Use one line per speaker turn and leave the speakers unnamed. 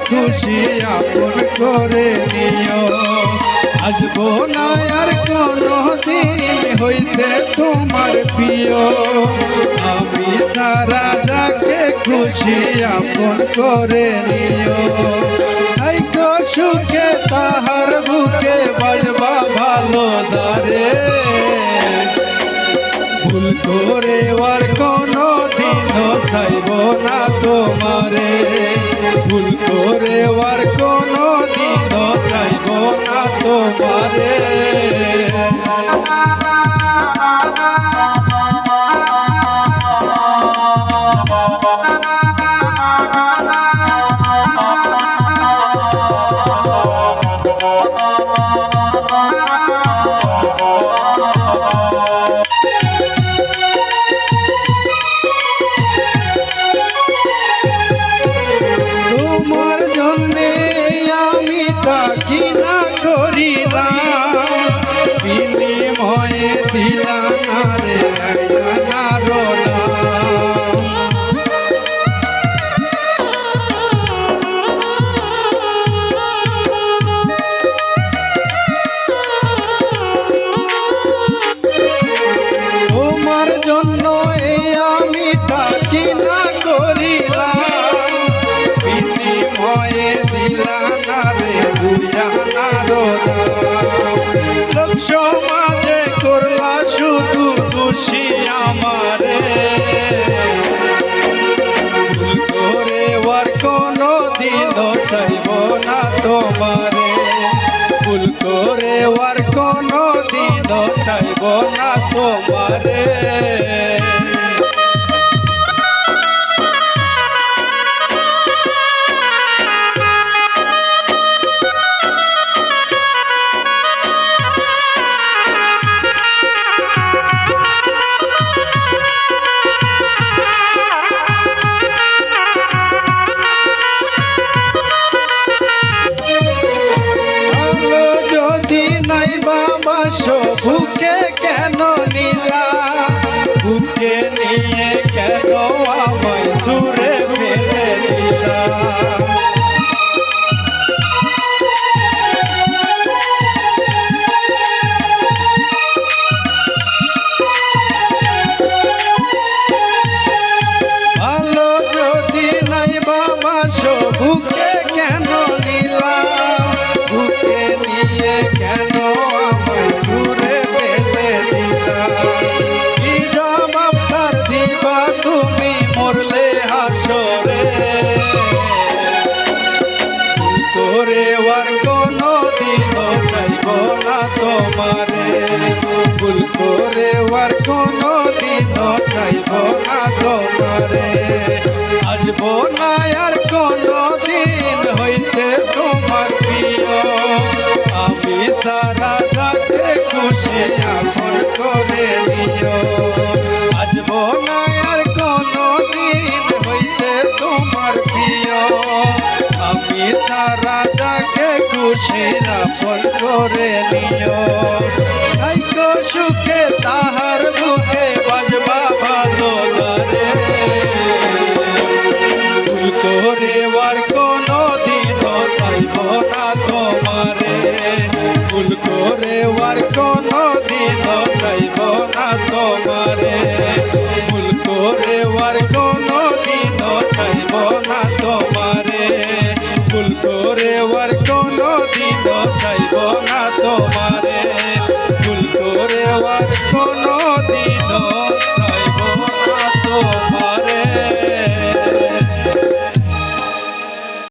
খুশি, আপন করে নিও। আসব না আর কোনো দিন হইতে তোমার প্রিয়। আমি ছাড়া যাকে খুশি, আপন করে নিও। ভুল করে আর কোনো দিনও চাইব না তোমারে। ভুল করে আর কোনো দিনও চাইব না তোমারে তোমার। করিলাম বিনিময়ে দিলাম রে তোমারে। ভুল করে আর কোনো দিন চাইব না তোমারে। ভালো তোমারে ভুল করে আর কোনো দিন চাইব না তোমারে। আসব না আর কোনো দিন হইতে তোমার প্রিয়। আমি সারা যাকে খুশি আপন করে নিও। আসব না আর কোনো দিন হইতে তোমার প্রিয়। আমি সারা খুশি আপন করে নিও। তাই সুখে তাহার বুকে বাজবা ভালো করে ভুল করে আর কোনো দিনও চাইব না তোমারে। ভুল করে আর কোনো দিন শৈব আতঙ্ক